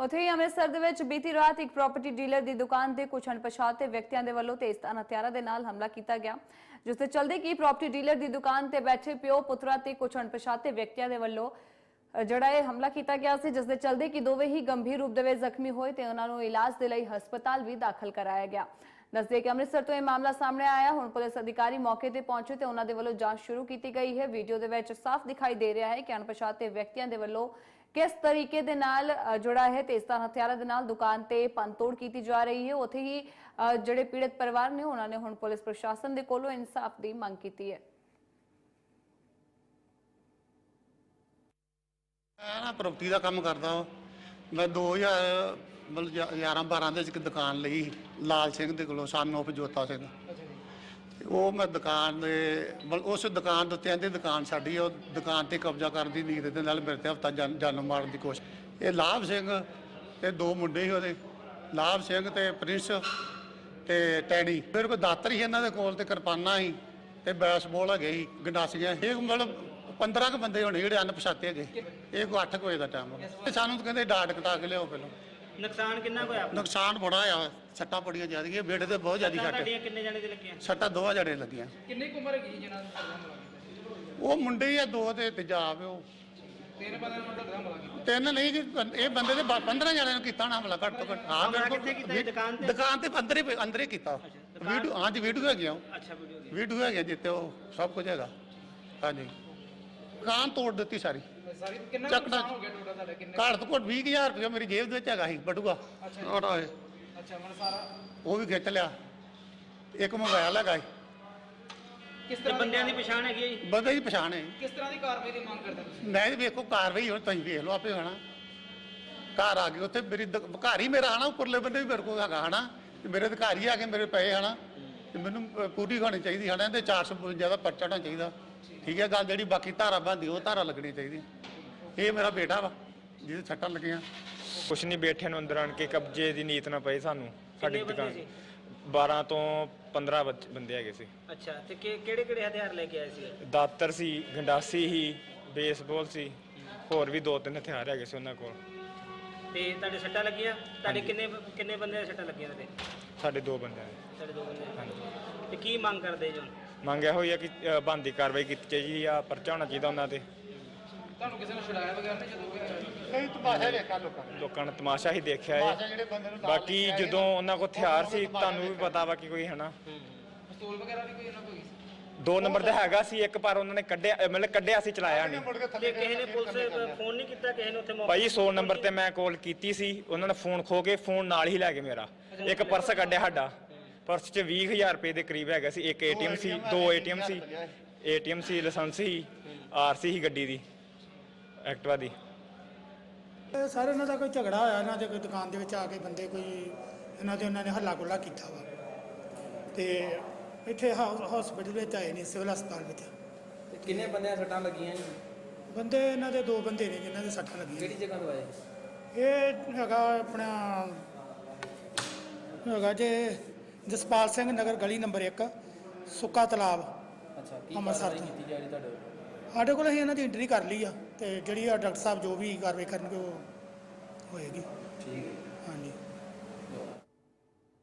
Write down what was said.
ਉੱਥੇ ਹੀ ਅੰਮ੍ਰਿਤਸਰ ਦੇ ਵਿੱਚ ਬੀਤੀ ਰਾਤ ਇੱਕ ਪ੍ਰਾਪਰਟੀ ਡੀਲਰ ਦੀ ਦੁਕਾਨ ਤੇ ਕੁਝ ਅਣਪਛਾਤੇ ਵਿਅਕਤੀਆਂ ਦੇ ਵੱਲੋਂ ਤੇਜ਼ਧਾਰ ਹਥਿਆਰਾਂ ਦੇ ਨਾਲ ਹਮਲਾ ਕੀਤਾ ਗਿਆ, ਜਿਸ ਦੇ ਚਲਦੇ ਕਿ ਪ੍ਰਾਪਰਟੀ ਡੀਲਰ ਦੀ ਦੁਕਾਨ ਤੇ ਬੈਠੇ ਪਿਓ, ਪੁੱਤਰਾਂ ਤੇ ਕੁਝ ਅਣਪਛਾਤੇ ਵਿਅਕਤੀਆਂ ਦੇ ਵੱਲੋਂ ਜਿਹੜਾ ਇਹ ਹਮਲਾ ਕੀਤਾ ਗਿਆ ਸੀ, ਜਿਸ ਦੇ ਚਲਦੇ ਕਿ ਦੋਵੇਂ ਹੀ ਗੰਭੀਰ ਰੂਪ ਦੇ ਵਿੱਚ ਜ਼ਖਮੀ ਹੋਏ ਤੇ ਉਹਨਾਂ ਨੂੰ ਇਲਾਜ ਦੇ ਲਈ ਹਸਪਤਾਲ ਵੀ ਦਾਖਲ ਕਰਾਇਆ ਗਿਆ। ਦੱਸਦੇ ਕਿ ਅੰਮ੍ਰਿਤਸਰ ਤੋਂ ਇਹ ਮਾਮਲਾ ਸਾਹਮਣੇ ਆਇਆ, ਹੁਣ ਪੁਲਿਸ ਅਧਿਕਾਰੀ ਮੌਕੇ ਤੇ ਪਹੁੰਚੇ ਤੇ ਉਹਨਾਂ ਦੇ ਵੱਲੋਂ ਜਾਂਚ ਸ਼ੁਰੂ ਕੀਤੀ ਗਈ ਹੈ। ਵੀਡੀਓ ਦੇ ਵਿੱਚ ਸਾਫ਼ ਦਿਖਾਈ ਦੇ ਰਿਹਾ ਹੈ ਕਿ ਅਣਪਛਾਤੇ ਵਿਅਕਤੀਆਂ ਦੇ ਵੱਲੋਂ ਕਿਸ ਤਰੀਕੇ ਦੇ ਨਾਲ ਅ, ਜਿਹੜਾ ਹੈ ਤੇਜ਼ਧਾਰ ਹਥਿਆਰਾਂ ਦੇ ਨਾਲ ਦੁਕਾਨ ਤੇ ਪੰਤੋੜ ਕੀਤੀ ਜਾ ਰਹੀ ਹੈ? ਉੱਥੇ ਹੀ ਜਿਹੜੇ ਪੀੜਤ ਪਰਿਵਾਰ ਨੇ ਉਹਨਾਂ ਨੇ ਹੁਣ ਪੁਲਿਸ ਪ੍ਰਸ਼ਾਸਨ ਦੇ ਕੋਲੋਂ ਇਨਸਾਫ ਦੀ ਮੰਗ ਕੀਤੀ ਹੈ। ਮੈਂ ਨਾ ਪ੍ਰੋਪਰਟੀ ਦਾ ਕੰਮ ਕਰਦਾ। ਮੈਂ 2000 ਮਤਲਬ 11 12 ਦੇ ਵਿੱਚ ਇੱਕ ਦੁਕਾਨ ਲਈ ਲਾਲ ਸਿੰਘ ਦੇ ਕੋਲੋਂ ਸਾਨੂੰ ਆਫ ਜੋਤਾ ਸਿੰਘ। ਉਹ ਮੈਂ ਦੁਕਾਨ ਦੇ ਮਤਲਬ ਉਸ ਦੁਕਾਨ ਦੇ ਉੱਤੇ ਆਂਦੇ ਦੁਕਾਨ ਸਾਡੀ ਉਹ ਦੁਕਾਨ ਤੇ ਕਬਜ਼ਾ ਕਰਨ ਦੀ ਨੀਤ ਦੇ ਨਾਲ ਮੇਰੇ ਤੇ ਹਫਤਾ ਜਾਨ ਮਾਰਨ ਦੀ ਕੋਸ਼ਿਸ਼। ਇਹ ਲਾਭ ਸਿੰਘ ਤੇ ਦੋ ਮੁੰਡੇ ਸੀ ਉਹਦੇ ਲਾਭ ਸਿੰਘ ਤੇ ਪ੍ਰਿੰਸ ਤੇ ਟੈਡੀ। ਮੇਰੇ ਕੋਲ ਦਾਤਰ ਸੀ ਇਹਨਾਂ ਦੇ ਕੋਲ ਤੇ ਕਿਰਪਾਨਾਂ ਸੀ ਤੇ ਬੈਸਬਾਲ ਹੈਗੇ ਸੀ ਗੰਡਾਸੀਆਂ ਇਹ ਮਤਲਬ 15 ਕੁ ਬੰਦੇ ਹੋਣੇ ਜਿਹੜੇ ਅਣਪਛਾਤੇ ਹੈਗੇ। ਇਹ ਕੋਈ 8 ਵਜੇ ਦਾ ਟਾਈਮ ਸਾਨੂੰ ਤਾਂ ਕਹਿੰਦੇ ਡਾਟ ਕਟਾ ਕੇ ਲਿਆਓ ਪਹਿਲਾਂ। ਨੁਕਸਾਨ ਕਿੰਨਾ ਕੁ ਹੋਇਆ? ਨੁਕਸਾਨ ਬੜਾ ਆ। ਸੱਟਾਂ ਬੜੀਆਂ ਜ਼ਿਆਦੀਆਂ ਬੇਟੇ ਤੇ ਬਹੁਤ ਜ਼ਿਆਦੀ ਸੱਟਾਂ ਸੱਟ ਤੁਹਾਡੀਆਂ ਕਿੰਨੇ ਜਣੇ ਦੇ ਲੱਗੀਆਂ? ਸੱਟਾਂ ਕਿੰਨੀ ਕੁ ਉਮਰ ਹੈਗੀ ਜਿਹਨਾਂ ਦਾ ਹਮਲਾ ਕੀਤਾ ਉਹ ਮੁੰਡੇ ਹੀ ਆ ਦੋ ਤੇ ਤੇਜਾਬ ਉਹ। ਤਿੰਨ ਬੰਦਿਆਂ ਨੂੰ ਮਤਲਬ ਹਮਲਾ ਕੀਤਾ? ਤਿੰਨ ਨਹੀਂ ਜੀ ਇਹ ਬੰਦੇ ਦੇ 15 ਜਣਿਆਂ ਨੂੰ ਕੀਤਾ ਹੋਣਾ ਹਮਲਾ ਘੱਟ ਤੋਂ ਘੱਟ। ਹਾਂ ਹਮਲਾ। ਕਿੱਥੇ ਕੀਤਾ? ਦੁਕਾਨ ਤੇ? ਦੁਕਾਨ ਤੇ ਅੰਦਰ ਹੀ ਅੰਦਰ ਹੀ ਕੀਤਾ। ਦੁਕਾਨ- ਵੀਡੀਓ ਹਾਂਜੀ ਵੀਡੀਓ ਹੈਗੀਆਂ ਉਹ। ਅੱਛਾ ਵੀਡੀਓ ਦੀ ਵੀਡੀਓ ਹੈਗੀਆਂ ਜਿੱਤੇ ਉਹ ਸਭ ਕੁਝ ਹੈਗਾ। ਹਾਂਜੀ। ਦੁਕਾਨ ਤੋੜ ਦਿੱਤੀ ਸਾਰੀ। ਸਾਰੀ ਕਿੰਨਾ ਕੁ ਚੱਕਣਾ- ਨੁਕਸਾਨ ਹੋ ਗਿਆ ਟੋਟਲ ਤੁਹਾਡਾ? ਕਿੰਨੇ ਘੱਟ ਤੋਂ ਘੱਟ 20000 ਰੁਪਏ ਮੇਰੀ ਜੇਬ ਦੇ ਵਿੱਚ ਹੈਗਾ ਸੀ ਬਟੂਆ। ਅੱਛਾ ਜੀ। ਇਹ। ਅੱਛਾ ਮਨ ਸਾਰਾ ਉਹ ਵੀ ਖਿੱਚ ਲਿਆ। ਇੱਕ ਮੋਬਾਈਲ ਹੈਗਾ ਸੀ ਕਿਸ ਤੇ ਤਰ੍ਹਾਂ ਬੰਦਿਆਂ ਦੀ ਪਛਾਣ ਹੈਗੀ ਹੈ ਜੀ? ਬੰਦੇ ਦੀ ਪਛਾਣ ਹੈ ਕਿਸ ਤਰ੍ਹਾਂ ਦੀ ਕਾਰਵਾਈ ਦੀ ਮੰਗ ਕਰਦੇ ਤੁਸੀਂ? ਮੈਂ ਵੀ ਵੇਖੋ ਕਾਰਵਾਈ ਹੁਣ ਤੁਸੀਂ ਵੇਖ ਲਓ ਆਪੇ ਹਨਾ। ਘਰ ਆ ਗਏ ਉੱਥੇ ਮੇਰੀ ਦੁਕ- ਘਰ ਹੀ ਮੇਰਾ ਹਨਾ ਉੱਪਰਲੇ ਬੰਦੇ ਵੀ ਮੇਰੇ ਕੋਲ ਹੈਗਾ ਹਨਾ। ਤੇ ਮੇਰੇ ਅਧਿਕਾਰੀ ਆ ਕੇ ਮੇਰੇ ਪਏ ਹਨਾ। ਤੇ ਮੈਨੂੰ ਅ, ਪੂਰੀ ਹੋਣੀ ਚਾਹੀਦੀ ਹਨਾ ਤੇ 452 ਦਾ ਪਰਚਾ ਹੋਣਾ ਚਾਹੀਦਾ। ਠੀਕ ਹੈ ਗੱਲ ਜਿਹੜੀ ਬਾਕੀ ਧਾਰਾ ਬੰਦੀ ਉਹ ਧਾਰਾ ਲੱਗਣੀ ਚਾਹੀਦੀ। ਇਹ ਮੇਰਾ ਬੇਟਾ ਵਾ ਜਿਹਦੇ ਸੱਟਾਂ ਲੱਗੀਆਂ। ਕੁਛ ਨਹੀਂ ਬੈਠੇ ਨੂੰ ਅੰਦਰ ਆਣ ਕੇ ਕਬਜ਼ੇ ਦੀ ਨੀਤ ਨਾ ਪਈ ਸਾਨੂੰ ਸਾਡੀ ਕਿੰਨੇ ਬੰਦੇ ਦੁਕਾਨ ਸੀ? 12 ਤੋਂ 15 ਬੱਚ- ਬੰਦੇ ਹੈਗੇ ਸੀ। ਅੱਛਾ ਤੇ ਕਿਹੜੇ ਕਿਹੜੇ ਹਥਿਆਰ ਲੈ ਕੇ ਆਏ ਸੀ? ਦਾਤਰ ਸੀ ਗੰਡਾਸੀ ਸੀ ਬੇਸਬਾਲ ਸੀ ਹੋਰ ਵੀ ਦੋ ਤਿੰਨ ਹਥਿਆਰ ਹੈਗੇ ਸੀ ਉਹਨਾਂ ਕੋਲ। ਤੇ ਤੁਹਾਡੇ ਸੱਟਾਂ ਲੱਗੀਆਂ? ਤੁਹਾਡੇ ਕਿੰਨੇ ਕਿੰਨੇ ਬੰਦੇ ਦੇ ਸੱਟਾਂ ਲੱਗੀਆਂ ਤੇ ਸਾਡੇ ਦੋ ਬੰਦੇ ਨੇ ਤੁਹਾਡੇ ਦੋ ਬੰਦੇ ਹਾਂਜੀ। ਤੇ ਕੀ ਮੰਗ ਕਰਦੇ ਜੋ ਮੰਗਿਆ ਹੋਈ ਆ ਕਿ ਅ, ਬਣਦੀ ਕਾਰਵਾਈ ਕੀਤੀ ਚਾਹੀਦੀ ਆ ਪਰਚਾ ਹੋਣਾ ਚਾਹੀਦਾ ਉਹਨਾਂ ਤੇ। ਤੁਹਾਨੂੰ ਕਿਸੇ ਨੇ ਛੁਡਾਇਆ ਵਗੈਰਾ ਨਹੀਂ ਜਦੋਂ ਕਿ ਇਹ ਤਮਾਸ਼ਾ ਵੇਖਾ ਲੋਕਾਂ ਲੋਕਾਂ ਨੇ ਤਮਾਸ਼ਾ ਹੀ ਦੇਖਿਆ ਤਮਾਸ਼ਾ ਏ ਜਿਹੜੇ ਬੰਦੇ ਨੂੰ ਨਾਲ ਬਾਕੀ ਲੈ ਕੇ ਆਏ ਜਦੋਂ ਉਹਨਾਂ ਕੋਲ ਹਥਿਆਰ ਸੀ ਤੁਹਾਨੂੰ ਵੀ। ਪਤਾ ਵਾ ਕਿ ਕੋਈ ਹਨਾ ਪਿਸਤੌਲ ਵਗੈਰਾ ਵੀ ਕੋਈ ਇਹਨਾਂ ਕੋਲ ਸੀ? ਦੋ ਨੰਬਰ ਦਾ ਹੈਗਾ ਸੀ ਇੱਕ ਪਰ ਉਹਨਾਂ ਨੇ ਕੱਢਿਆ ਮਤਲਬ ਕੱਢਿਆ ਸੀ ਚਲਾਇਆ ਨਹੀਂ। ਮੁੜ ਕੇ ਤੇ ਥੱਲੇ ਕਿਸੇ ਨੇ ਪੁਲਿਸ ਫੋਨ ਨਹੀਂ ਕੀਤਾ ਕਿਸੇ ਨੇ ਉੱਥੇ ਮੌਕੇ ਭਾਈ 100 ਨੰਬਰ ਤੇ ਮੈਂ ਕਾਲ ਕੀਤੀ ਸੀ ਉਹਨਾਂ ਨੇ ਫੋਨ ਖੋ ਕੇ ਫੋਨ ਨਾਲ ਹੀ ਲੈ ਗਏ ਮੇਰਾ। ਇੱਕ ਪਰਸ ਕੱਢਿਆ ਸਾਡਾ। ਪਰਸ 'ਚ 20000 ਰੁਪਏ ਦੇ ਕਰੀਬ ਹੈਗਾ ਸੀ ਇੱਕ ਏਟੀਐਮ ਸੀ ਦੋ ਏਟੀਐਮ ਸੀ ਏਟੀਐਮ ਸੀ ਲਾਇਸੈਂਸ ਸੀ ਆਰਸੀ ਸੀ ਗੱਡੀ ਦੀ। ਐਕਟਿਵਾ ਦੀ ਇਹ ਸਾਰੇ ਇਹਨਾਂ ਦਾ ਕੋਈ ਝਗੜਾ ਹੋਇਆ ਇਹਨਾਂ ਦੇ ਕੋਈ ਦੁਕਾਨ ਦੇ ਵਿੱਚ ਆ ਕੇ ਬੰਦੇ ਕੋਈ ਇਹਨਾਂ ਦੇ ਉਹਨਾਂ ਨੇ ਹੱਲਾ ਗੁੱਲਾ ਕੀਤਾ ਵਾ। ਤੇ ਇੱਥੇ ਹਸਪੀਟਲ ਵਿੱਚ ਆਏ ਨੇ ਸਿਵਲ ਹਸਪਤਾਲ ਵਿੱਚ। ਤੇ ਕਿੰਨੇ ਬੰਦਿਆਂ ਸੱਟਾਂ ਲੱਗੀਆਂ ਜੀ? ਬੰਦੇ ਇਹਨਾਂ ਦੇ ਦੋ ਬੰਦੇ ਨੇ ਜਿਨ੍ਹਾਂ ਦੇ ਸੱਟਾਂ ਲੱਗੀਆਂ ਕਿਹੜੀ ਜਗ੍ਹਾ ਤੋਂ ਆਏ? ਇਹ ਹੈਗਾ ਆਪਣਾ ਹੈਗਾ ਜੇ ਜਸਪਾਲ ਸਿੰਘ ਨਗਰ ਗਲੀ ਨੰਬਰ 1 ਸੁੱਕਾ ਤਲਾਬ। ਅੱਛਾ ਕੀ ਅੰਮ੍ਰਿਤਸਰ ਕਾਰਵਾਈ ਤੋਂ। ਕੀਤੀ ਜਾ ਰਹੀ ਤੁਹਾਡੇ ਵੱਲੋਂ? ਸਾਡੇ ਕੋਲ ਅਸੀਂ ਇਹਨਾਂ ਦੀ ਐਂਟਰੀ ਕਰ ਲਈ ਆ ਤੇ ਜਿਹੜੀ ਆ ਡਾਕਟਰ ਸਾਹਿਬ ਜੋ ਵੀ ਕਾਰਵਾਈ ਕਰਨਗੇ ਉਹ ਹੋਏਗੀ। ਠੀਕ ਹੈ। ਹਾਂਜੀ।